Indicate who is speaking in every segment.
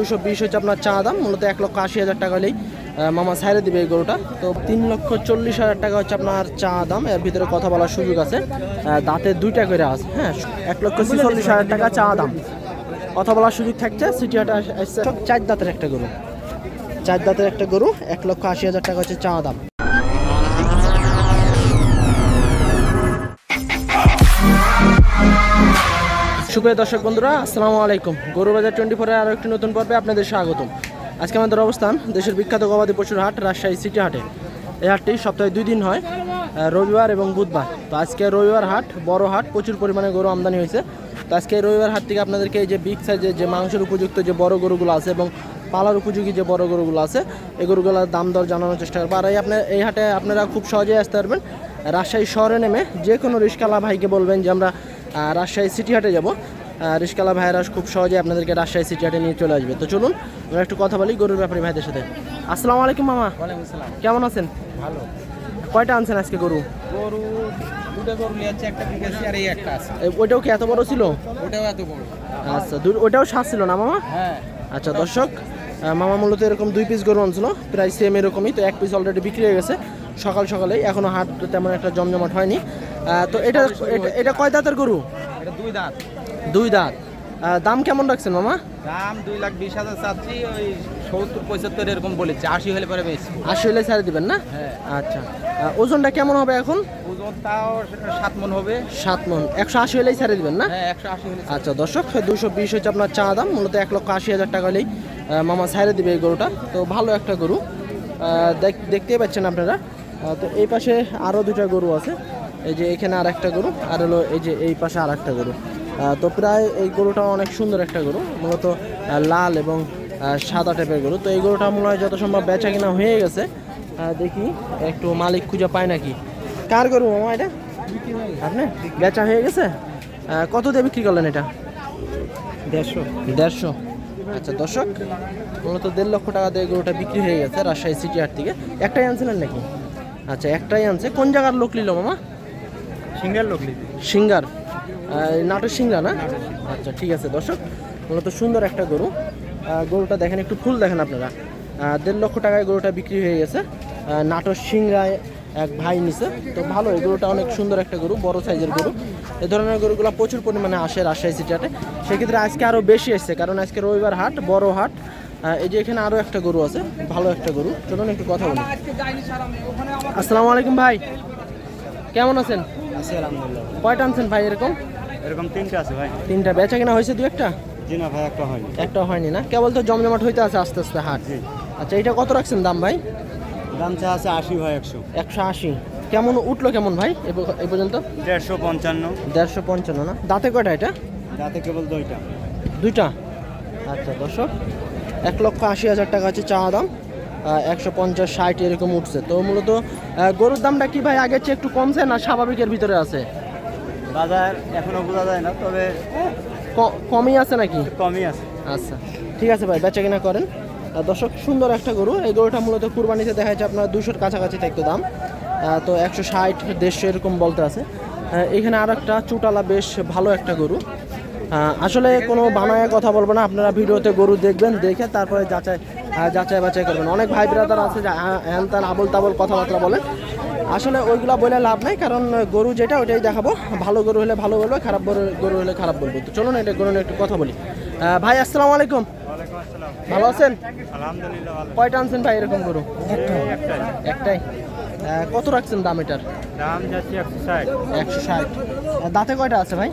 Speaker 1: দুশো বিশ হচ্ছে আপনার চা দাম, মূলত এক লক্ষ আশি হাজার টাকা হলেই মামা সাইরে দিবে এই গরুটা। তো তিন লক্ষ চল্লিশ হাজার টাকা হচ্ছে আপনার চা দাম। এর ভিতরে কথা বলার সুযোগ আছে। দাঁতে দুইটা করে আছে হ্যাঁ? এক লক্ষ ছেচল্লিশ হাজার টাকা চা দাম। কথা বলার সুযোগ থাকছে, সিটি হাটে চার দাঁতের একটা গরু। চার দাঁতের একটা গরু, এক লক্ষ আশি হাজার টাকা হচ্ছে চা দাম। সুপ্রিয় দর্শক বন্ধুরা, আসসালামু আলাইকুম। গরু বাজার টোয়েন্টি ফোরের আরও একটি নতুন পর্বে আপনাদের স্বাগতম। আজকে আমাদের অবস্থান দেশের বিখ্যাত গবাদি পশুর হাট, রাজশাহী সিটি হাটে। এই হাটটি সপ্তাহে দুই দিন হয় রবিবার এবং বুধবার। তো আজকে রবিবার হাট, বড় হাট, প্রচুর পরিমাণে গরু আমদানি হয়েছে। তো আজকে রবিবার হাট থেকে আপনাদেরকে এই যে বিগ সাইজের যে মাংসের উপযুক্ত যে বড় গরুগুলো আছে এবং পালার উপযোগী যে বড় গরুগুলো আছে, এই গরুগুলোর দাম দর জানানোর চেষ্টা করব। আর এই আপনার এই হাটে আপনারা খুব সহজেই আসতে পারবেন। রাজশাহী শহরে নেমে যে কোনো রিস্কালা ভাইকে বলবেন যে আমরা রাজশাহী সিটি হাটে যাব। রিস্কালা ভাইরাস খুব সহজে আপনাদেরকে রাজশাহী সিটি হাটে নিয়ে চলে আসবে। তো চলুন আমরা একটু কথা বলি গরুর ব্যাপারে ভাইদের সাথে। আসসালামু আলাইকুম মামা। কেমন আছেন?
Speaker 2: ভালো।
Speaker 1: কয়টা আনছেন আজকে গরু?
Speaker 2: গরু দুটো গরু নিয়ে একটা বিকেছি আর এই একটা আছে।
Speaker 1: ওইটাও কি এত বড় ছিল?
Speaker 2: ওটাও এত বড়।
Speaker 1: আচ্ছা ওইটাও শ্বাস ছিল না মামা?
Speaker 2: হ্যাঁ।
Speaker 1: আচ্ছা দর্শক মামা মূলত এরকম দুই পিস গরু আনছিল প্রায় সেম এরকমই তো এক পিস অলরেডি বিক্রি হয়ে গেছে। সকাল সকালেই। এখনও হাট তেমন একটা জমজমাট হয়নি। তো এটা এটা- কয় দাঁতের গরু?
Speaker 2: এটা দুই দাঁত।
Speaker 1: দুই দাঁত। দাম কেমন রাখছেন মামা?
Speaker 2: দাম দুই লাখ বিশ হাজার চাচ্ছি ওই সত্তর পঁচাত্তর এরকম বলেছে। আশি হলে পরে বেশি।
Speaker 1: আশি হলে ছেড়ে দিবেন না?
Speaker 2: হ্যাঁ।
Speaker 1: আচ্ছা। ওজনটা কেমন হবে এখন?
Speaker 2: ওজন তাও সাত মন হবে।
Speaker 1: সাত মন। একশো আশি হলেই ছেড়ে দিবেন না?
Speaker 2: হ্যাঁ একশো আশি হলে
Speaker 1: আচ্ছা দর্শক দুশো বিশ হচ্ছে আপনার চা দাম। মূলত এক লক্ষ আশি হাজার টাকা হলেই মামা ছাইড়ে দিবে এই গরুটা। তো ভালো একটা গরু। দেখ- দেখতেই পাচ্ছেন আপনারা। তো এই পাশে আরও দুটা গরু আছে। এই যে এখানে আর একটা গরু আর হলো এই যে এই পাশে আর একটা গরু তো প্রায় এই গরুটা অনেক সুন্দর একটা গরু মূলত লাল এবং সাদা টাইপের গরু। তো এই গরুটা মনে হয় যত সম্ভব বেচা কিনা হয়ে গেছে। দেখি একটু মালিক খুঁজে পায় নাকি। কার গরু মামা এটা? আপনি? বেচা হয়ে গেছে? কত দিয়ে বিক্রি করলেন এটা?
Speaker 2: দেড়শো।
Speaker 1: দেড়শো? আচ্ছা দর্শক মূলত দেড় লক্ষ টাকা দিয়ে গরুটা বিক্রি হয়ে গেছে রাজশাহী সিটি হাট থেকে। একটাই আনছিলেন নাকি? আচ্ছা একটাই আনছে। কোন জায়গার লোক নিল মামা?
Speaker 2: সিঙ্গার লোক
Speaker 1: সিঙ্গার। নাটোর সিঙ্গা না? আচ্ছা ঠিক আছে দর্শক মূলত সুন্দর একটা গরু। গরুটা দেখেন একটু ফুল দেখেন আপনারা। দেড় লক্ষ টাকায় গরুটা বিক্রি হয়ে গেছে। নাটোর সিংড়ায় এক ভাই নিছে। তো ভালো এই গরুটা অনেক সুন্দর একটা গরু বড় সাইজের গরু। এ ধরনের গরুগুলো প্রচুর পরিমাণে আসে রাজশাহী সিটি হাটে সেক্ষেত্রে আজকে আরও বেশি এসছে কারণ আজকে রবিবার হাট বড় হাট। এই যে এখানে আরও একটা গরু আছে ভালো একটা গরু। চলুন একটু কথা বলি। আসসালামু আলাইকুম ভাই। কেমন আছেন?
Speaker 2: আছে আলহামদুলিল্লাহ।
Speaker 1: কয়টা আনছেন ভাই এরকম?
Speaker 2: এরকম তিনটে আছে ভাই।
Speaker 1: তিনটা। বেচা কিনা হয়েছে দু একটা?
Speaker 2: জি না ভাই একটা হয়নি।
Speaker 1: একটা হয়নি না? কেবল তো জমজমাট হইতে আছে আস্তে আস্তে হাট। আচ্ছা এটা কত রাখছেন দাম ভাই?
Speaker 2: দাম চা আছে আশি ভাই একশো।
Speaker 1: একশো আশি। কেমন উঠল কেমন ভাই এ পর্যন্ত?
Speaker 2: দেড়শো পঞ্চান্ন।
Speaker 1: দেড়শো পঞ্চান্ন না? দাঁতে কয়টা এটা?
Speaker 2: দাঁতে কেবল দুইটা।
Speaker 1: দুইটা। আচ্ছা দর্শক। এক লক্ষ আশি হাজার টাকা আছে চাওয়া দাম একশো পঞ্চাশ ষাট এরকম উঠছে। তো মূলত গরুর দামটা কি ভাই আগের চেয়ে একটু কমছে না স্বাভাবিকের ভিতরে আছে?
Speaker 2: বাজার এখনও বোঝা যায় না তবে
Speaker 1: কমই আছে নাকি?
Speaker 2: কমই আছে।
Speaker 1: আচ্ছা ঠিক আছে ভাই বেচা কিনা করেন। দর্শক সুন্দর একটা গরু এই গরুটা মূলত কুরবানিতে দেখা যাচ্ছে আপনার দুশোর কাছাকাছি থাকতো দাম। তো একশো ষাট দেড়শো এরকম বলতে আছে। এখানে আর একটা চুটালা বেশ ভালো একটা গরু। আসলে কোনো বানায় কথা বলব না আপনারা ভিডিওতে গরু দেখবেন দেখে তারপরে যাচাই যাচাই বাছাই করবেন। অনেক ভাই ব্রাদার আছে যে আহ, হ্যান ত্যান আবল তাবল কথাবার্তা বলে। আসলে ওইগুলো বলে লাভ নাই কারণ গরু যেটা ওইটাই দেখাবো। ভালো গরু হলে ভালো বলব খারাপ গরু- গরু হলে খারাপ বলব। তো চলুন এটা গরু একটু কথা বলি। ভাই আসসালামু আলাইকুম। ভালো আছেন? কয়টা আনছেন ভাই এরকম গরু?
Speaker 2: একটাই।
Speaker 1: কত রাখছেন দাম এটার?
Speaker 2: দাম যাচ্ছে একশো ষাট।
Speaker 1: একশো ষাট। দাঁতে কয়টা আছে ভাই।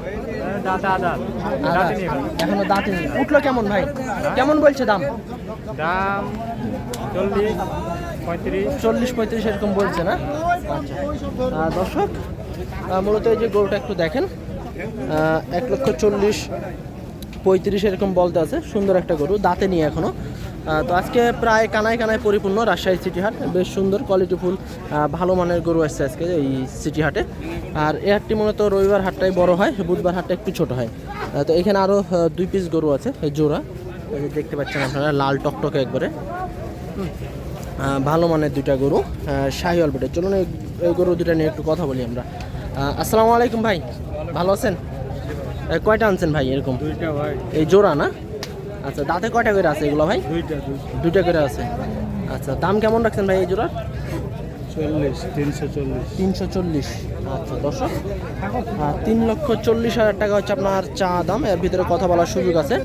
Speaker 1: এখনও। দাঁতে নেই। উঠল কেমন ভাই? কেমন বলছে দাম?
Speaker 2: দাম চল্লিশ পঁয়ত্রিশ।
Speaker 1: চল্লিশ পঁয়ত্রিশ এরকম বলছে না? আচ্ছা। দর্শক মূলত এই যে গরুটা একটু দেখেন এক লক্ষ চল্লিশ পঁয়ত্রিশ এরকম বলতে আছে। সুন্দর একটা গরু দাঁতে নিয়ে এখনও। তো আজকে প্রায় কানায় কানায় পরিপূর্ণ রাজশাহী সিটি হাট। বেশ সুন্দর কোয়ালিটি ফুল ভালো মানের গরু আসছে আজকে এই সিটি হাটে। আর এই হাটটি মূলত রবিবার হাটটাই বড় হয় বুধবার হাটটা একটু ছোট হয়। তো এখানে আরও দুই পিস গরু আছে এই জোড়া। দেখতে পাচ্ছেন আপনারা লাল টকটকে একবারে। ভালো মানের দুইটা গরু শাহিওয়াল বেটে। চলুন এই গরু দুটা নিয়ে একটু কথা বলি আমরা। আসসালামু আলাইকুম ভাই ভালো আছেন? কয়টা আনছেন ভাই এরকম? এই জোড়া না? আচ্ছা দাঁতে কয়টা করে আছে এগুলো ভাই?
Speaker 3: দুইটা
Speaker 1: করে আছে। আচ্ছা দাম কেমন রাখছেন ভাই এই জোড়ার?
Speaker 3: চল্লিশ তিনশো চল্লিশ।
Speaker 1: তিনশো চল্লিশ। আচ্ছা দর্শক তিন লক্ষ চল্লিশ হাজার টাকা হচ্ছে আপনার চা দাম। এর ভিতরে কথা বলার সুযোগ আছে।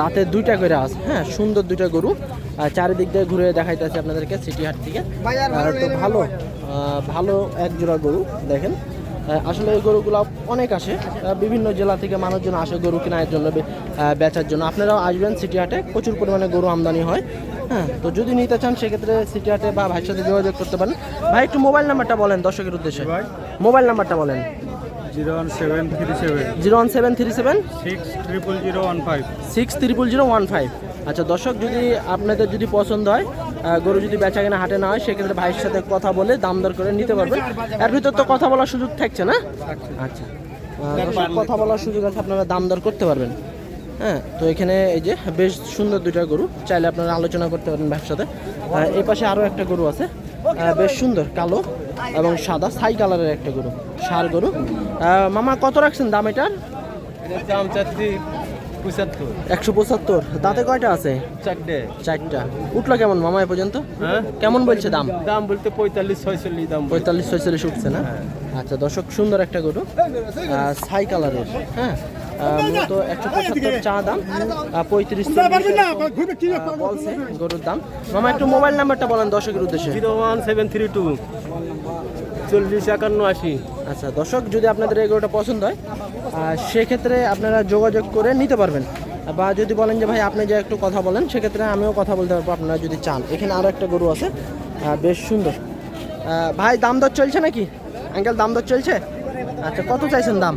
Speaker 1: দাঁতে দুইটা করে আছে হ্যাঁ সুন্দর দুইটা গরু। চারিদিক দিয়ে ঘুরে দেখাইতেছে আপনাদেরকে সিটি হাট থেকে আর তো ভালো ভালো এক জোড়া গরু দেখেন। আসলে এই গরুগুলো অনেক আসে। বিভিন্ন জেলা থেকে মানুষজন আসে গরু কেনার জন্য বেচার জন্য। আপনারাও আসবেন সিটি হাটে প্রচুর পরিমাণে গরু আমদানি হয় হ্যাঁ? তো যদি নিতে চান সেক্ষেত্রে সিটি হাটে বা ভাইয়ের সাথে যোগাযোগ করতে পারেন। ভাই একটু মোবাইল নাম্বারটা বলেন দর্শকের উদ্দেশ্যে।
Speaker 3: ভাই?
Speaker 1: মোবাইল নাম্বারটা বলেন।
Speaker 3: Zero one seven three seven.
Speaker 1: Zero one seven three seven.
Speaker 3: Six triple zero one five.
Speaker 1: Six triple zero one five. আচ্ছা দর্শক, যদি আপনাদের যদি পছন্দ হয় গরু যদি বেচা কেনা হাটে না হয়, সেক্ষেত্রে ভাইয়ের সাথে কথা বলে দাম দর করে নিতে পারবেন এর ভিতর তো কথা বলার সুযোগ থাকছে না? আচ্ছা। কথা বলার সুযোগ আছে, আপনারা দাম দর করতে পারবেন। হ্যাঁ তো এখানে এই যে বেশ সুন্দর দুইটা গরু, চাইলে আপনারা আলোচনা করতে পারেন ভাইয়ের সাথে। এই পাশে আরও একটা গরু আছে। বেশ সুন্দর, কালো এবং সাদা ছাই কালারের একটা গরু, সার গরু। মামা, কত রাখছেন দাম এটার?
Speaker 2: পঁচাত্তর।
Speaker 1: একশো পঁচাত্তর। দাঁতে কয়টা আছে?
Speaker 2: চারটে।
Speaker 1: চারটা। উঠল কেমন মামা এ পর্যন্ত?
Speaker 2: হ্যাঁ?
Speaker 1: কেমন বলছে দাম?
Speaker 2: দাম বলতে পঁয়তাল্লিশ ছয়চল্লিশ দাম।
Speaker 1: পঁয়তাল্লিশ ছয়চল্লিশ উঠছে না? আচ্ছা দর্শক সুন্দর একটা গরু। ছাই কালারের হ্যাঁ? মূলত একশো পঁচাত্তর চা দাম। পঁয়ত্রিশ বলছে গরুর দাম। মামা একটু মোবাইল নাম্বারটা বলেন দর্শকের উদ্দেশ্যে।
Speaker 2: Zero one seven three two. চল্লিশ একান্ন আশি।
Speaker 1: আচ্ছা দর্শক যদি আপনাদের এই গরুটা পছন্দ হয় সেক্ষেত্রে আপনারা যোগাযোগ করে নিতে পারবেন। বা যদি বলেন যে ভাই আপনি যে একটু কথা বলেন সেক্ষেত্রে আমিও কথা বলতে পারব আপনারা যদি চান। এখানে আরও একটা গরু আছে বেশ সুন্দর। ভাই দাম দর চলছে নাকি? আঙ্কেল দাম দর চলছে? আচ্ছা কত চাইছেন দাম?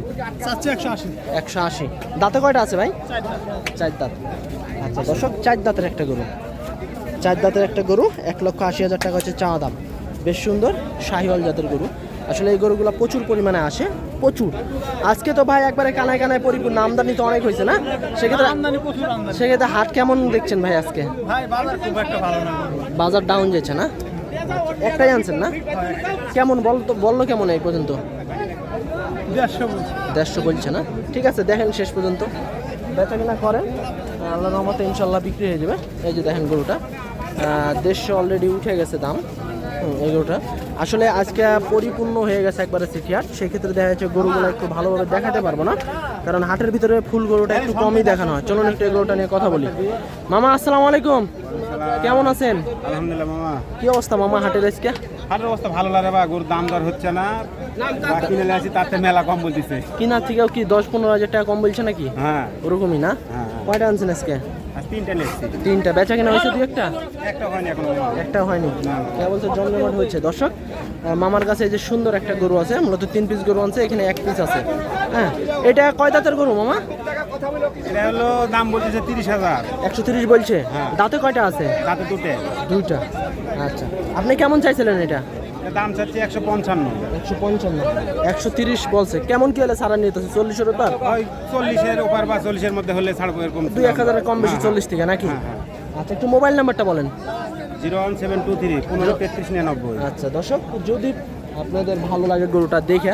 Speaker 3: একশো আশি।
Speaker 1: একশো আশি। দাঁতে কয়টা আছে ভাই? চার দাঁত। আচ্ছা দর্শক চার দাঁতের একটা গরু। চার দাঁতের একটা গরু এক লক্ষ আশি হাজার টাকা হচ্ছে চাওয়া দাম। বেশ সুন্দর শাহিওয়াল জাতের গরু। আসলে এই গরুগুলো প্রচুর পরিমাণে আসে প্রচুর। আজকে তো ভাই একবারে কানায় কানায় পরিপূর্ণ আমদানি তো অনেক হয়েছে না? সেক্ষেত্রে সেক্ষেত্রে হাট কেমন দেখছেন ভাই আজকে?
Speaker 3: বাজার
Speaker 1: ডাউন যাচ্ছে না? একটাই আনছেন না? কেমন বল তো বলল কেমন এই পর্যন্ত?
Speaker 3: দেড়শো বলছে।
Speaker 1: না? ঠিক আছে দেখেন শেষ পর্যন্ত। বেচা কিনা করেন আল্লাহ রহমতে ইনশাল্লাহ বিক্রি হয়ে যাবে। এই যে দেখেন গরুটা। দেড়শো অলরেডি উঠে গেছে দাম। এই গরুটা। আসলে আজকে পরিপূর্ণ হয়ে গেছে একবারে সিটি হাট। সেক্ষেত্রে দেখা যাচ্ছে গরুগুলো একটু ভালোভাবে দেখাতে পারব না। কারণ হাটের ভিতরে ফুল গরুটা একটু কমই দেখানো হয়। চলুন একটু গরুটা নিয়ে কথা বলি। মামা আসসালামু আলাইকুম। কেমন আছেন?
Speaker 3: আলহামদুলিল্লাহ মামা।
Speaker 1: কি অবস্থা মামা হাটের আজকে?
Speaker 3: হাটের অবস্থা ভালো লাগে বা গরুর দাম দর হচ্ছে না। কিনে তাতে মেলা কম বলতেছে।
Speaker 1: কিনার থেকেও কি দশ পনেরো হাজার টাকা কম বলছে নাকি?
Speaker 3: হ্যাঁ।
Speaker 1: ওরকমই না?
Speaker 3: হ্যাঁ।
Speaker 1: কয়টা আনছেন আজকে?
Speaker 3: তিনটা
Speaker 1: তিনটা। বেচা কিনা হয়েছে দু একটা?
Speaker 3: একটা হয়নি
Speaker 1: কে বলছে? জমজমাট হয়েছে। দর্শক মামার কাছে যে সুন্দর একটা গরু আছে মূলত তিন পিস গরু আছে এখানে এক পিস আছে। হ্যাঁ এটা কয় দাঁতের গরু মামা?
Speaker 3: এটা হলো দাম বলতেছে তিরিশ হাজার।
Speaker 1: একশো তিরিশ বলছে।
Speaker 3: হ্যাঁ।
Speaker 1: দাঁতে কয়টা আছে?
Speaker 3: তাতে দুটে।
Speaker 1: দুইটা। আচ্ছা। আপনি কেমন চাইছিলেন এটা?
Speaker 3: দাম চাচ্ছি একশো পঞ্চান্ন।
Speaker 1: একশো পঞ্চান্ন। একশো তিরিশ বলছে। কেমন কি হলে সারা নিতে চল্লিশের উপর?
Speaker 3: ওই চল্লিশের ওপার বা চল্লিশের মধ্যে হলে ছাড়বো এরকম
Speaker 1: দুই এক হাজারের কম বেশি চল্লিশ থেকে নাকি?
Speaker 3: হ্যাঁ, হ্যাঁ।
Speaker 1: আচ্ছা একটু মোবাইল নাম্বারটা বলেন।
Speaker 3: Zero one seven two three পনেরো তেত্রিশ নিরানব্বই।
Speaker 1: আচ্ছা দর্শক যদি আপনাদের ভালো লাগে গরুটা দেখে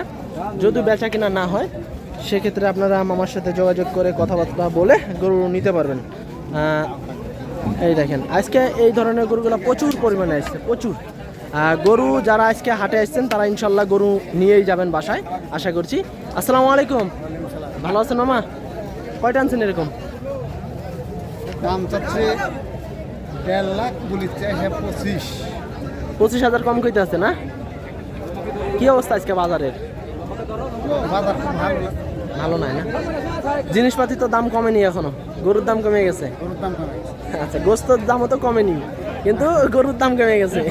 Speaker 1: যদি বেচা কিনা না হয় সেক্ষেত্রে আপনারা আমার সাথে যোগাযোগ করে কথাবার্তা বলে গরু নিতে পারবেন। এই দেখেন আজকে এই ধরনের গরুগুলো প্রচুর পরিমাণে আসছে প্রচুর। গরু যারা আজকে হাটে আসছেন তারা ইনশাল্লাহ গরু নিয়েই যাবেন বাসায় আশা করছি। আসসালামু আলাইকুম। ভালো আছেন মামা? কয়টা আনছেন এরকম?
Speaker 4: দাম চাচ্ছে দেড় লাখ বলি পঁচিশ।
Speaker 1: পঁচিশ হাজার কম কইতে আছে না? কি অবস্থা আজকে বাজারের?
Speaker 4: বাজার ভালো। না
Speaker 1: ভালো নাই না? জিনিসপাতি তো দাম কমেনি এখনও। গরুর দাম কমে গেছে।
Speaker 4: গরুর দাম কমে গেছে।
Speaker 1: আচ্ছা গোস্তর দামও তো কমেনি। কিন্তু গরুর দাম কমে গেছে।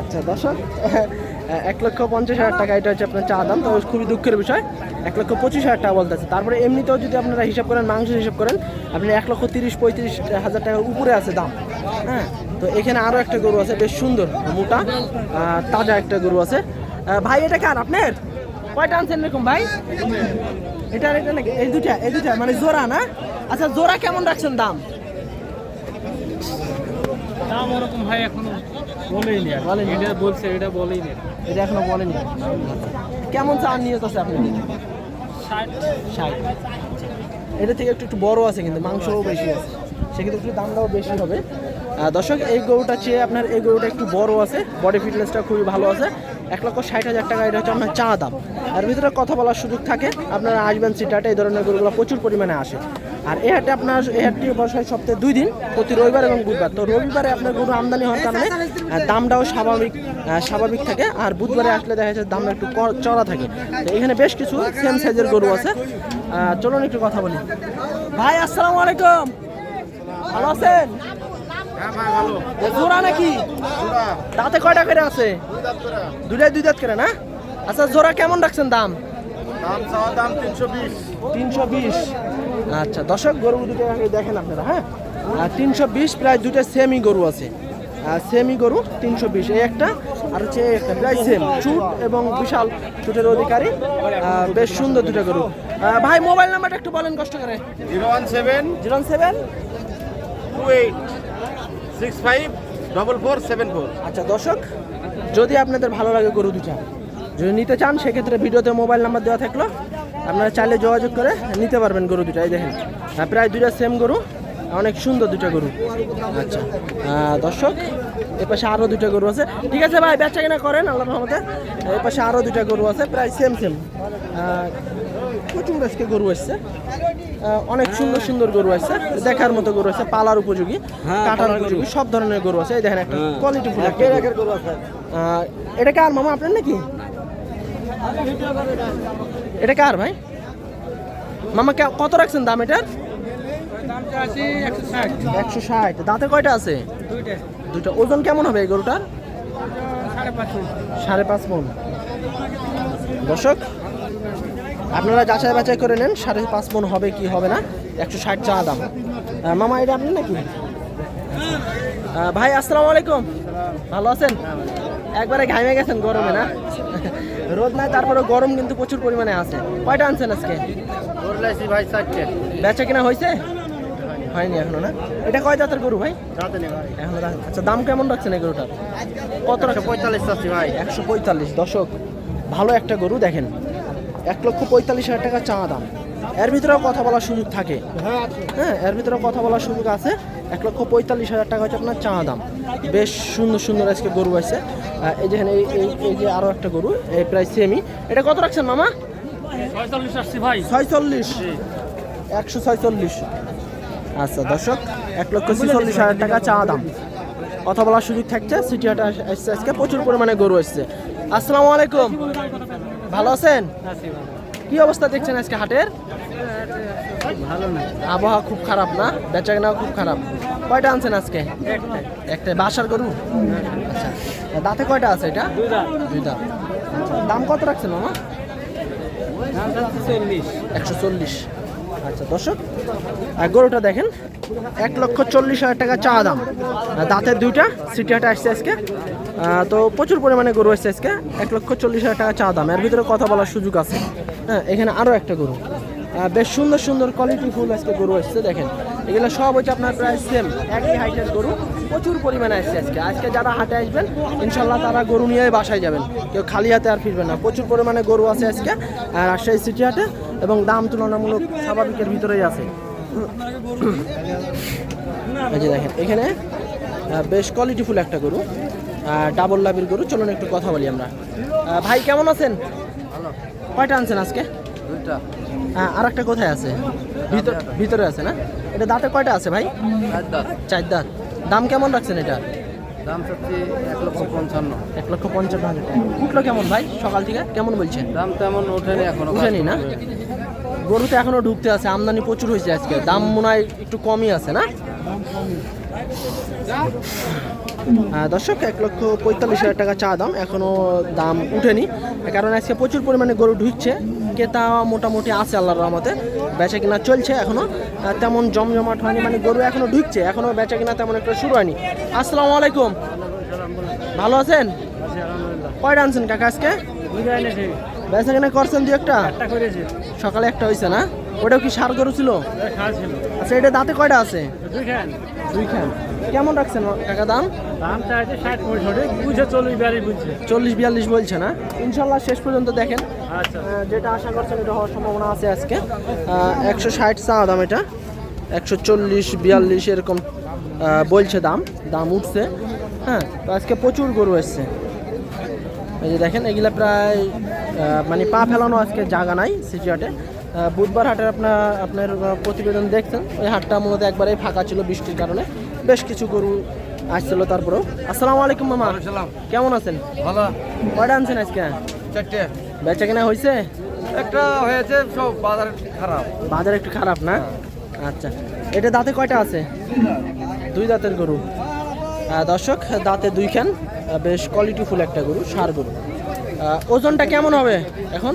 Speaker 1: আচ্ছা দর্শক, এক লক্ষ পঞ্চাশ হাজার টাকা, এটা হচ্ছে আপনার চা দাম। তো খুবই দুঃখের বিষয়, এক লক্ষ পঁচিশ হাজার টাকা বলতেছে। তারপরে এমনিতেও যদি আপনারা হিসাব করেন, মাংস হিসাব করেন আপনি এক লক্ষ তিরিশ, পঁয়ত্রিশ হাজার টাকার উপরে আছে দাম। হ্যাঁ তো এখানে আরও একটা গরু আছে, বেশ সুন্দর, মোটা তাজা একটা গরু আছে। ভাই, এটা কার আপনার? কয়টা আনছেন এরকম ভাই? এটা এটা নাকি? এই দুটা এই দুটা মানে জোড়া না? আচ্ছা জোড়া কেমন রাখছেন দাম?
Speaker 2: দাম ওরকম ভাই এখনও বলেই নি
Speaker 1: বলেনি।
Speaker 2: এটা বলছে এটা বলেই নি
Speaker 1: এটা এখনও বলেনি। কেমন চান নিয়ে আছে আপনি? ষাট। এটা থেকে একটু একটু বড় আছে কিন্তু মাংসও বেশি আছে। সেক্ষেত্রে একটু দামটাও বেশি হবে। দর্শক এই গরুটা চেয়ে আপনার এই গরুটা একটু বড় আছে। বডি ফিটনেসটা খুবই ভালো আছে। এক লক্ষ ষাট হাজার টাকা, এটা হচ্ছে আপনার চা দাম। এর ভিতরে কথা বলার সুযোগ থাকে, আপনারা আসবেন সিটাটে এই ধরনের গরুগুলো প্রচুর পরিমাণে আসে। আর এই হাটে আপনার, এ হাটটি বসায় সপ্তাহে দুই দিন, প্রতি রবিবার এবং বুধবার। তো রবিবারে আপনার গরু আমদানি হওয়ার কারণে দামটাও স্বাভাবিক স্বাভাবিক থাকে, আর বুধবারে আসলে দেখা যাচ্ছে দামটা একটু চড়া থাকে। তো এখানে বেশ কিছু সেম সাইজের গরু আছে। চলুন একটু কথা বলি। ভাই, আসসালামু আলাইকুম। ভালো আছেন? এ জোড়া নাকি? দাঁতে কয়টা করে আছে? দুটাই দুই দাঁত করে না? আচ্ছা জোড়া কেমন রাখছেন দাম?
Speaker 3: দাম তিনশো বিশ।
Speaker 1: আচ্ছা দশক গরু দুটো দেখেন আপনারা হ্যাঁ? আর তিনশো বিশ প্রায় দুটো সেমি গরু আছে। সেমি গরু তিনশো বিশ। এই একটা আর হচ্ছে একটা প্রায় সেম চুট এবং বিশাল চুটের অধিকারী। বেশ সুন্দর দুটো গরু। ভাই মোবাইল নাম্বারটা একটু বলেন কষ্ট করে।
Speaker 3: Zero one seven
Speaker 1: zero one seven
Speaker 3: two eight. Six five double four seven four
Speaker 1: আচ্ছা দর্শক যদি আপনাদের ভালো লাগে গরু দুটা যদি নিতে চান সেক্ষেত্রে ভিডিওতে মোবাইল নাম্বার দেওয়া থাকল। আপনারা চাইলে যোগাযোগ করে নিতে পারবেন গরু দুটা এই দেখেন। প্রায় দুইটা সেম গরু অনেক সুন্দর দুটো গরু। আচ্ছা দর্শক এ পাশে আরও দুটো গরু আছে। ঠিক আছে ভাই বেচা কিনা করেন আল্লাহ রহমতে। এ পাশে আরও দুটো গরু আছে প্রায় সেম সেম প্রচুর আজকে গরু আহ, অনেক সুন্দর সুন্দর গরু আছে দেখার মতো গরু আছে পালার উপযোগী কাটার উপযোগী সব ধরনের গরু আছে। এই দেখেন একটা কোয়ালিটি ফুল গরু। আছে। এটা কার মামা আপনার নাকি? এটা কার ভাই? মামা কত রাখছেন দাম এটার? একশো ষাট। দাঁতে কয়টা আছে? দুটো ওজন কেমন হবে এই গরুটার? সাড়ে পাঁচ মন। দর্শক আপনারা যাচাই বাছাই করে নেন সাড়ে পাঁচ মন হবে কি হবে না একশো ষাট চা দাম। মামা এটা আপনি নাকি? ভাই আসসালামু আলাইকুম। ভালো আছেন? একবারে ঘামে গেছেন গরমে না? রোদ নাই তারপরে গরম কিন্তু প্রচুর পরিমাণে আছে। কয়টা আনছেন আজকে?
Speaker 4: ভাই
Speaker 1: বেচা কিনা হয়েছে হয়নি এখনও না? এটা কয় জাতের গরু ভাই? এখনও আচ্ছা দাম কেমন রাখছেন এই গরুটার? কত রাখছেন
Speaker 4: পঁয়তাল্লিশ ভাই।
Speaker 1: একশো পঁয়তাল্লিশ দশক ভালো একটা গরু দেখেন। এক লক্ষ পঁয়তাল্লিশ হাজার টাকা চা দাম। এর ভিতরেও কথা বলার সুযোগ থাকে।
Speaker 4: হ্যাঁ
Speaker 1: হ্যাঁ এর ভিতরেও কথা বলার সুযোগ আছে। এক লক্ষ পঁয়তাল্লিশ হাজার টাকা হচ্ছে আপনার চা দাম। বেশ সুন্দর সুন্দর আজকে গরু আছে। এই যেখানে এই এই- এই যে আরও একটা গরু এই প্রায় সেমি এটা কত রাখছেন মামা?
Speaker 5: ভাই।
Speaker 1: ছয়চল্লিশ? একশো ছয়চল্লিশ। আচ্ছা দর্শক এক লক্ষ ছেচল্লিশ হাজার টাকা চা দাম। কথা বলার সুযোগ থাকছে সিটি হাটে আসছে আজকে প্রচুর পরিমাণে গরু আসছে। আসসালামু আলাইকুম। ভালো আছেন? কি অবস্থা দেখছেন আজকে হাটের?
Speaker 4: ভালো না
Speaker 1: আবহাওয়া খুব খারাপ না? বেচা কেনাও খুব খারাপ। কয়টা আনছেন আজকে? একটা। বাসার গরু? আচ্ছা। দাঁতে কয়টা আছে এটা? দুই দাঁত আচ্ছা, দাম কত রাখছেন মামা? একশো চল্লিশ। আচ্ছা দর্শক আর গরুটা দেখেন। এক লক্ষ চল্লিশ হাজার টাকা চা দাম। দাঁতের দুইটা সিটি হাটে আসছে আজকে। তো প্রচুর পরিমাণে গরু আসছে আজকে। এক লক্ষ চল্লিশ হাজার টাকা চা দাম। এর ভিতরে কথা বলার সুযোগ আছে। হ্যাঁ এখানে আরও একটা গরু। বেশ সুন্দর সুন্দর কোয়ালিটি ফুল আজকে গরু আসছে, দেখেন। এগুলো সব হচ্ছে আপনার প্রায় সেম একই হাইটের গরু। প্রচুর পরিমাণে আসছে আজকে। আজকে যারা হাটে আসবেন ইনশাল্লাহ তারা গরু নিয়ে বাসায় যাবেন। কেউ খালি হাতে আর ফিরবেন না। প্রচুর পরিমাণে গরু আছে আজকে, আর রাজশাহী সিটি হাটে, এবং দাম তুলনামূলক স্বাভাবিকের ভিতরেই আছে। দেখেন, এখানে বেশ কোয়ালিটিফুল একটা গরু। ডাবল লাভের গরু চলুন একটু কথা বলি আমরা। ভাই কেমন আছেন? কয়টা আনছেন আজকে? হ্যাঁ আর একটা কোথায় আছে? ভিতর ভিতরে আছে না? এটা দাঁতে কয়টা আছে ভাই?
Speaker 4: চার দাঁত।
Speaker 1: দাম কেমন রাখছেন এটা?
Speaker 4: দাম চাচ্ছি এক লক্ষ পঞ্চান্ন।
Speaker 1: এক লক্ষ পঞ্চান্ন হাজার টাকা। উঠল কেমন ভাই সকাল থেকে? কেমন বলছেন
Speaker 4: দাম তেমন ওঠেনি এখনও
Speaker 1: উঠেনি না? গরুতে এখনও ঢুকতে আছে আমদানি প্রচুর হয়েছে আজকে। দাম মনে হয় একটু কমই আছে না? দর্শক এক লক্ষ পঁয়তাল্লিশ হাজার টাকা চা দাম এখনও দাম উঠেনি। কারণ আজকে প্রচুর পরিমাণে গরু ঢুকছে। ক্রেতা মোটামুটি আছে আল্লাহর রহমতে বেচা কিনা চলছে এখনও তেমন জমজমাট হয়নি মানে গরু এখনও ঢুকছে এখনও বেচা কিনা তেমন একটা শুরু হয়নি। আসসালামু আলাইকুম। ভালো আছেন? কয়টা আনছেন কাকা আজকে? বেচা কিনা করছেন দু একটা? সকালে একটা হয়েছে না? ওটাও কি সার গরু ছিল? আচ্ছা এটা দাঁতে কয়টা আছে? কেমন রাখছেন কাকা দাম?
Speaker 5: চল্লিশ বিয়াল্লিশ
Speaker 1: বলছে। না? ইনশাল্লাহ শেষ পর্যন্ত দেখেন। যেটা আশা করছেন এটা হওয়ার সম্ভাবনা আছে আজকে। একশো ষাট চা দাম এটা। একশো চল্লিশ বিয়াল্লিশ এরকম বলছে দাম। দাম উঠছে। হ্যাঁ তো আজকে প্রচুর গরু এসছে। এই যে দেখেন এগুলা প্রায় মানে পা ফেলানো আজকে জায়গা নাই সিটি হাটে। আহ, বুধবার হাটের আপনার আপনার প্রতিবেদন দেখছেন। ওই হাটটা মূলত একবারেই ফাঁকা ছিল বৃষ্টির কারণে। বেশ কিছু গরু আসছিল তারপরেও। আসসালামু আলাইকুম মামা। কেমন আছেন?
Speaker 4: ভালো।
Speaker 1: কয়টা আনছেন আজকে?
Speaker 4: চারটে।
Speaker 1: বেচা কেনা হয়েছে
Speaker 4: একটা হয়েছে সব বাজার খারাপ।
Speaker 1: বাজার একটু খারাপ না? আচ্ছা। এটা দাঁতে কয়টা আছে? দুই দাঁতের গরু। দর্শক দাঁতে দুই খান। আহ, বেশ কোয়ালিটিফুল একটা গরু সার গরু। ওজনটা কেমন হবে এখন?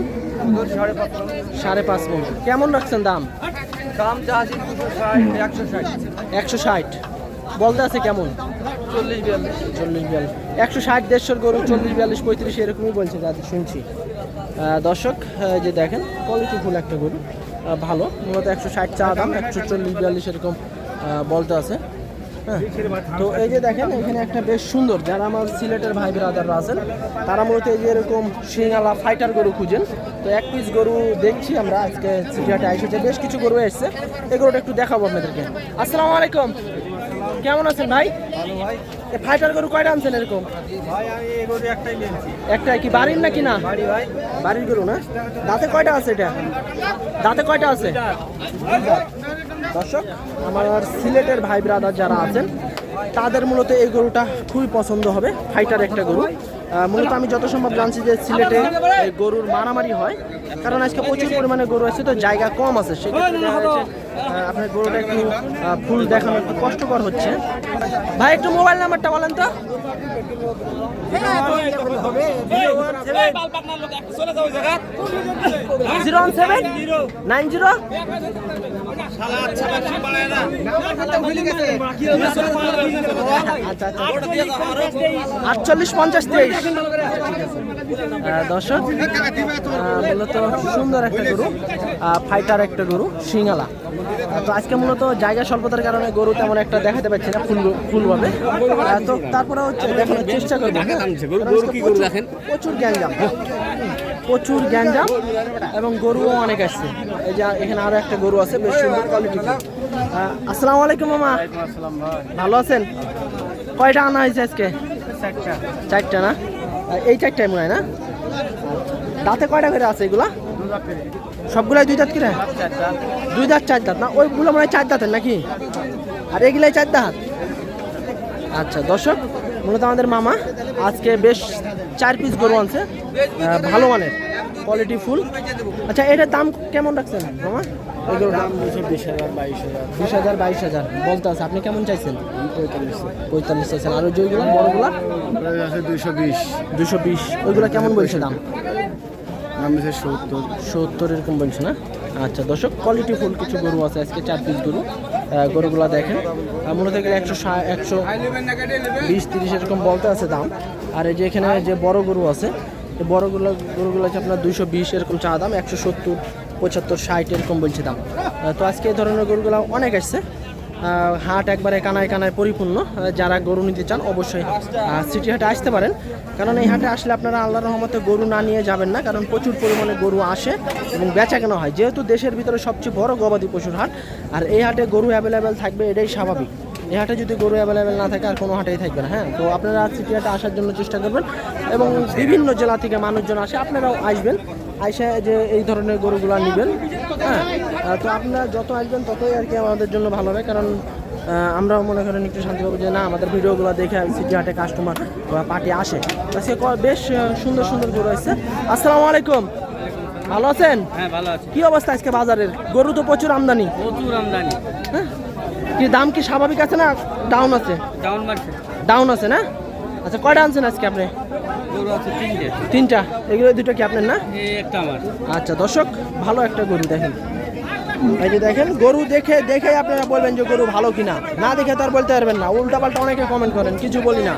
Speaker 4: সাড়ে পাঁচ
Speaker 1: মন। কেমন রাখছেন দাম?
Speaker 4: দাম চাষি দুশো একশো ষাট।
Speaker 1: একশো ষাট। বলতে আছে কেমন?
Speaker 4: চল্লিশ বিয়াল্লিশ।
Speaker 1: চল্লিশ বিয়াল্লিশ। একশো ষাট দেড়শোর গরু চল্লিশ বিয়াল্লিশ পঁয়ত্রিশ এরকমই বলছে যাদের শুনছি। দর্শক যে দেখেন কোয়ালিটিফুল একটা গরু। ভালো। মূলত একশো ষাট চা দাম একশো চল্লিশ বিয়াল্লিশ এরকম বলতে আছে। তো এই যে দেখেন এখানে একটা বেশ সুন্দর যারা আমার সিলেটের ভাই ব্রাদাররা আছেন তারা মূলত এই যে এরকম সিঙ্গালা ফাইটার গরু খুঁজেন। তো এক পিস গরু দেখছি আমরা আজকে সিটিহাটে এসেছে বেশ কিছু গরু এসছে। এই গরুটা একটু দেখাবো আপনাদেরকে। আসসালামু আলাইকুম। কেমন আছেন ভাই? ফাইটার গরু কয়টা আনছেন এরকম?
Speaker 3: ভাই আমি একটাই
Speaker 1: একটা কি বাড়ির নাকি না?
Speaker 3: ভাই।
Speaker 1: বাড়ির গরু না? দাঁতে কয়টা আছে এটা? দাঁতে কয়টা আছে? দর্শক, আমার সিলেটের ভাই ব্রাদার যারা আছেন, তাদের মূলত এই গরুটা খুবই পছন্দ হবে ফাইটার একটা গরু। মূলত আমি যত সম্ভব জানছি যে সিলেটে গরুর মারামারি হয়, কারণ আজকে প্রচুর পরিমাণে গরু আছে, তো জায়গা কম আছে, সেক্ষেত্রে আপনার গরুটা একটু ফুল দেখানো একটু কষ্টকর হচ্ছে। ভাই, একটু মোবাইল নাম্বারটা বলেন তো। Zero one seven? Nine zero? আটচল্লিশ পঞ্চাশ তেইশ। দর্শক মূলত সুন্দর একটা গরু। ফাইটার একটা গরু সিঙ্গালা আহ, তো আজকে মূলত জায়গা স্বল্পতার কারণে গরু তেমন একটা দেখাতে পাচ্ছি না ফুল ফুলভাবে। তো তারপরে হচ্ছে দেখানোর চেষ্টা করব। প্রচুর- প্রচুর গ্যাঞ্জাম। প্রচুর গ্যাঞ্জাম এবং গরুও অনেক আসছে এই যে এখানে আরও একটা গরু আছে বেশ সুন্দর কোয়ালিটি আসসালামু আলাইকুম মামা। ভালো আছেন? কয়টা আনা হয়েছে আজকে? চারটা। না? এই চারটায় মনে হয় না? দাঁতে কয়টা করে আছে এগুলা? সবগুলাই দুই দাঁত কিনা দুই দাঁত চার দাঁত না? ওইগুলো মনে হয় চার দাঁতের নাকি? আর এগুলাই চার দাঁত? আচ্ছা দর্শক মূলত আমাদের মামা আজকে বেশ চার পিস গরু আনছে ভালো মানের কোয়ালিটি ফুল আচ্ছা এটার দাম কেমন রাখছেন মামা? এই গরুর দাম দুশো বিশ হাজার বাইশ হাজার। বিশ হাজার বাইশ হাজার। বলতে আছে আপনি কেমন চাইছেন? পঁয়তাল্লিশ পঁয়তাল্লিশ চাইছেন। আর ওই যেগুলো বড়গুলা?
Speaker 3: দুইশো বিশ।
Speaker 1: দুশো বিশ। ওইগুলো কেমন বলছে দাম?
Speaker 3: দাম হচ্ছে সত্তর।
Speaker 1: সত্তর এরকম বলছে না? আচ্ছা দর্শক কোয়ালিটি ফুল কিছু গরু আছে, আজকে চার পিস গরু। গরুগুলা দেখেন। মূলত এখানে একশো একশো বিশ, তিরিশ এরকম বলতে আছে দাম। আর এই যে এখানে যে বড় গরু আছে বড়গুলো গরুগুলো আছে আপনার দুইশো বিশ এরকম চা দাম, একশো সত্তর, পঁচাত্তর, ষাট এরকম বলছে দাম। তো আজকে এই ধরনের গরুগুলো অনেক আসছে। হাট একবারে কানায় কানায় পরিপূর্ণ। যারা গরু নিতে চান অবশ্যই সিটি হাটে আসতে পারেন। কারণ এই হাটে আসলে আপনারা আল্লাহ রহমতে গরু না নিয়ে যাবেন না, কারণ প্রচুর পরিমাণে গরু আসে এবং বেচা কেনা হয়। যেহেতু দেশের ভিতরে সবচেয়ে বড় গবাদি পশুর হাট, আর এই হাটে গরু অ্যাভেলেবেল থাকবে এটাই স্বাভাবিক। এই হাটে যদি গরু অ্যাভেলেবেল না থাকে, আর কোনো হাটেই থাকবে না হ্যাঁ? তো আপনারা সিটি হাটে আসার জন্য চেষ্টা করবেন এবং বিভিন্ন জেলা থেকে মানুষজন আসে, আপনারাও আসবেন। আইসা যে এই ধরনের গরুগুলো নেবেন হ্যাঁ তো আপনারা যত আসবেন ততই আর কি আমাদের জন্য ভালো হবে কারণ আমরাও মনে করেন একটু শান্তি পাবো যে না আমাদের ভিডিওগুলো দেখে সিটি হাটে কাস্টমার বা পার্টি আসে। আজকে বেশ সুন্দর সুন্দর গরু আসছে। আসসালামু আলাইকুম। ভালো আছেন?
Speaker 2: হ্যাঁ ভালো আছে।
Speaker 1: কি অবস্থা আজকে বাজারের? গরু তো প্রচুর আমদানি।
Speaker 2: প্রচুর আমদানি।
Speaker 1: হ্যাঁ কি দাম কি স্বাভাবিক আছে না ডাউন আছে?
Speaker 2: ডাউন মার্কেট
Speaker 1: ডাউন আছে না? আচ্ছা কয়টা আনছেন আজকে আপনি?
Speaker 2: আছে তিনটে।
Speaker 1: এগুলো দুটো কি আপনার না? আচ্ছা দর্শক ভালো একটা গরু দেখেন। এই যে দেখেন গরু দেখে দেখে আপনারা বলবেন যে গরু ভালো কিনা। না দেখে তার বলতে পারবেন না। উল্টাপাল্টা অনেকে কমেন্ট করেন কিছু বলি না।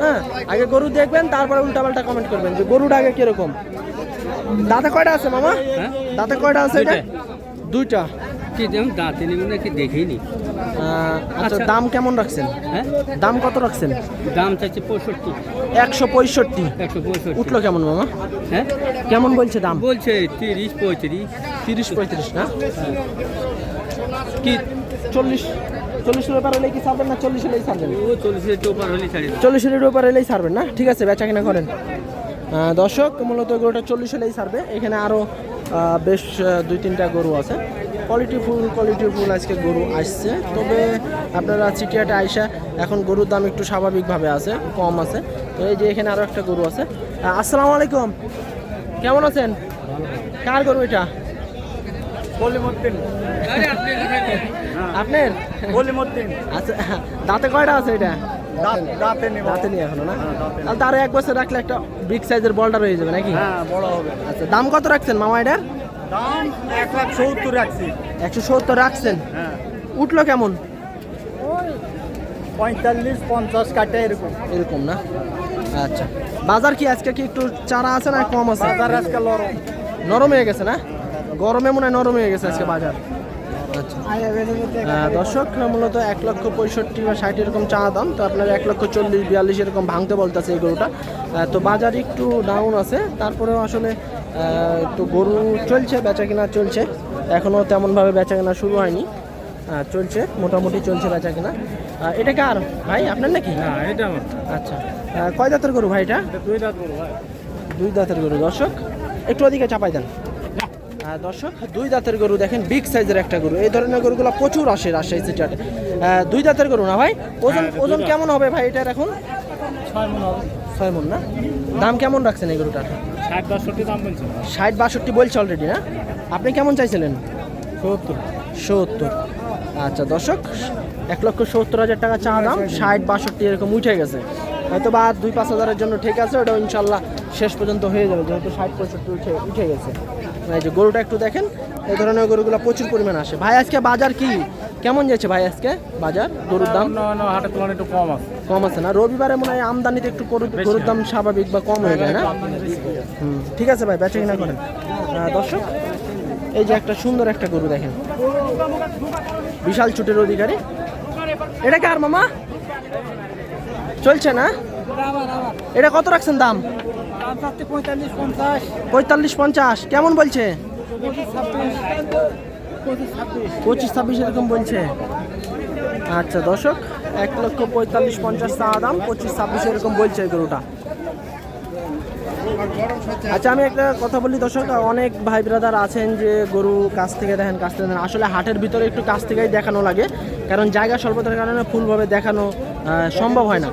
Speaker 1: হ্যাঁ আগে গরু দেখবেন তারপরে উল্টাপাল্টা কমেন্ট করবেন যে গরুটা আগে কীরকম। দাঁতে কয়টা আছে মামা? দাঁতে কয়টা আছে এটা? দুইটা।
Speaker 6: কি দাম দাঁতে নেবেন নাকি দেখেইনি।
Speaker 1: আহ, আচ্ছা
Speaker 6: আচ্ছা।
Speaker 1: দাম কেমন রাখছেন?
Speaker 6: হ্যাঁ?
Speaker 1: দাম কত রাখছেন?
Speaker 6: দাম চাচ্ছে পঁয়ষট্টি।
Speaker 1: একশো পঁয়ষট্টি।
Speaker 6: একশো পঁয়ষট্টি।
Speaker 1: উঠল কেমন মামা?
Speaker 6: হ্যাঁ?
Speaker 1: কেমন বলছে দাম?
Speaker 6: বলছে তিরিশ পঁয়ত্রিশ।
Speaker 1: তিরিশ পঁয়ত্রিশ না? কি চল্লিশ চল্লিশের ব্যাপার হলে কি ছাড়বেন না চল্লিশ হলেই ছাড়বেন?
Speaker 6: ও চল্লিশের টোপার হলে ছাড়ি দেবো।
Speaker 1: চল্লিশের হলেই ছাড়বেন না? ঠিক আছে বেচা কিনা করেন। দর্শক মূলত গরুটা চল্লিশ হলেই ছাড়বে। এখানে আরও বেশ দুই তিনটা গরু আছে। কোয়ালিটি ফুল কোয়ালিটি ফুল আজকে গরু আসছে। তবে আপনারা চিটিয়াটা আইসা এখন গরুর দাম একটু স্বাভাবিকভাবে আছে কম আছে। তো এই যে এখানে আরও একটা গরু আছে। আসসালামু আলাইকুম। কেমন আছেন? কার গরু এটা? আপনার? আচ্ছা দাঁতে কয়টা আছে এটা?
Speaker 4: দাঁতে
Speaker 1: দাঁতে নিয়ে এখনও না? তাহলে তার এক বছর রাখলে একটা বিগ সাইজের বলটা রয়ে যাবে নাকি?
Speaker 4: হ্যাঁ বড় হবে।
Speaker 1: আচ্ছা দাম কত রাখছেন মামা এটার?
Speaker 4: দাম এক লাখ সত্তর রাখছি।
Speaker 1: একশো সত্তর রাখছেন?
Speaker 4: হ্যাঁ।
Speaker 1: উঠল কেমন?
Speaker 4: পঁয়তাল্লিশ পঞ্চাশ কাটে এরকম।
Speaker 1: এরকম না? আচ্ছা। বাজার কি আজকে কি একটু চারা আছে না কম আছে?
Speaker 4: বাজার আজকে লরম
Speaker 1: নরম হয়ে গেছে না? গরমে মনে হয় নরম হয়ে গেছে আজকে বাজার। আচ্ছা। দর্শক মূলত এক লক্ষ পঁয়ষট্টি বা ষাট এরকম চা দাম তো আপনার এক লক্ষ চল্লিশ বিয়াল্লিশ এরকম ভাঙতে বলতেছে এই গরুটা। তো বাজার একটু ডাউন আছে। তারপরেও আসলে একটু গরু চলছে বেচা কেনা চলছে। এখনও তেমনভাবে বেচা কেনা শুরু হয়নি। চলছে মোটামুটি চলছে বেচা কেনা এটা কার? ভাই আপনার নাকি?
Speaker 4: হ্যাঁ এটা
Speaker 1: আচ্ছা। কয় দাঁতের গরু ভাই এটা?
Speaker 4: দুই বড় ভাই।
Speaker 1: দুই দাঁতের গরু। দর্শক একটু ওদিকে চাপাই দেন। দর্শক দুই দাঁতের গরু দেখেন বিগ সাইজের একটা গরু। এই ধরনের গরুগুলো প্রচুর আসে রাজশাহী সিটিতে দুই দাঁতের গরু না ভাই? ওজন ওজন কেমন হবে ভাই এটার এখন?
Speaker 4: ছয় মন হবে।
Speaker 1: ছয় মন না? দাম কেমন রাখছেন এই গরুটার?
Speaker 4: ষাট বাষট্টি বলছে
Speaker 1: অলরেডি না? আপনি কেমন চাইছিলেন?
Speaker 4: সত্তর।
Speaker 1: সত্তর। আচ্ছা দর্শক এক লক্ষ সত্তর হাজার টাকা চা দাম ষাট বাষট্টি এরকম উঠে গেছে। হয়তো বা দুই পাঁচ হাজারের জন্য ঠিক আছে ওটা ইনশাল্লাহ শেষ পর্যন্ত হয়ে যাবে যেহেতু ষাট পঁয়ষট্টি উঠে উঠে গেছে। এই যে গরুটা একটু দেখেন এই ধরনের গরুগুলো প্রচুর পরিমাণে আসে। ভাই আজকে বাজার কি? কেমন যাচ্ছে ভাই আজকে বাজার? গরুর দাম?
Speaker 4: হাটের তুলনায় একটু কম আছে।
Speaker 1: কম আছে না? রবিবারে মনে হয় আমদানিতে একটু গরুর দাম স্বাভাবিক বা কম হয়ে যায় না? হুম, ঠিক আছে ভাই বেচা কিনা করেন। দর্শক এই যে একটা সুন্দর একটা গরু দেখেন। বিশাল ছুটের অধিকারী। এটা কার মামা? চলছে না? এটা কত রাখছেন দাম?
Speaker 4: পঁয়তাল্লিশ পঞ্চাশ।
Speaker 1: কেমন বলছে? পঁচিশ ছাব্বিশ এরকম বলছে। আচ্ছা দর্শক, এক লক্ষ পঁয়তাল্লিশ পঞ্চাশ টাকা দাম, পঁচিশ ছাব্বিশ এরকম বলছে গরুটা। আচ্ছা আমি একটা কথা বলি, দর্শক, অনেক ভাই ব্রাদার আছেন যে গরু কাছ থেকে দেখেন, কাছ থেকে দেখেন। আসলে হাটের ভিতরে একটু কাছ থেকেই দেখানো লাগে। কারণ জায়গা স্বল্পতার কারণে ফুলভাবে দেখানো সম্ভব হয় না।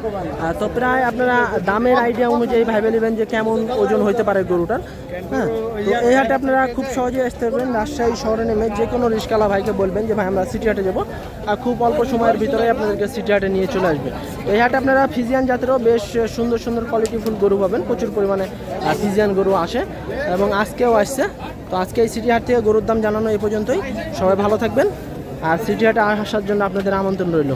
Speaker 1: তো প্রায় আপনারা দামের আইডিয়া অনুযায়ী ভাইবে নেবেন যে কেমন ওজন হইতে পারে গরুটার। হ্যাঁ এই হাটে আপনারা খুব সহজে আসতে পারবেন। রাজশাহী শহরে নেমে যে কোনো রিস্কালা ভাইকে বলবেন যে, ভাই, আমরা সিটি হাটে যাব। আর খুব অল্প সময়ের ভিতরে আপনাদেরকে সিটি হাটে নিয়ে চলে আসবে। এই হাটে আপনারা ফিজিয়ান জাতেরও বেশ সুন্দর সুন্দর কোয়ালিটিফুল গরু পাবেন। প্রচুর পরিমাণে ফিজিয়ান গরু আসে এবং আজকেও আসছে। তো আজকে এই সিটি হাট থেকে গরুর দাম জানানো এই পর্যন্তই। সবাই ভালো থাকবেন। আর সিটি হাটে আসার জন্য আপনাদের আমন্ত্রণ রইল।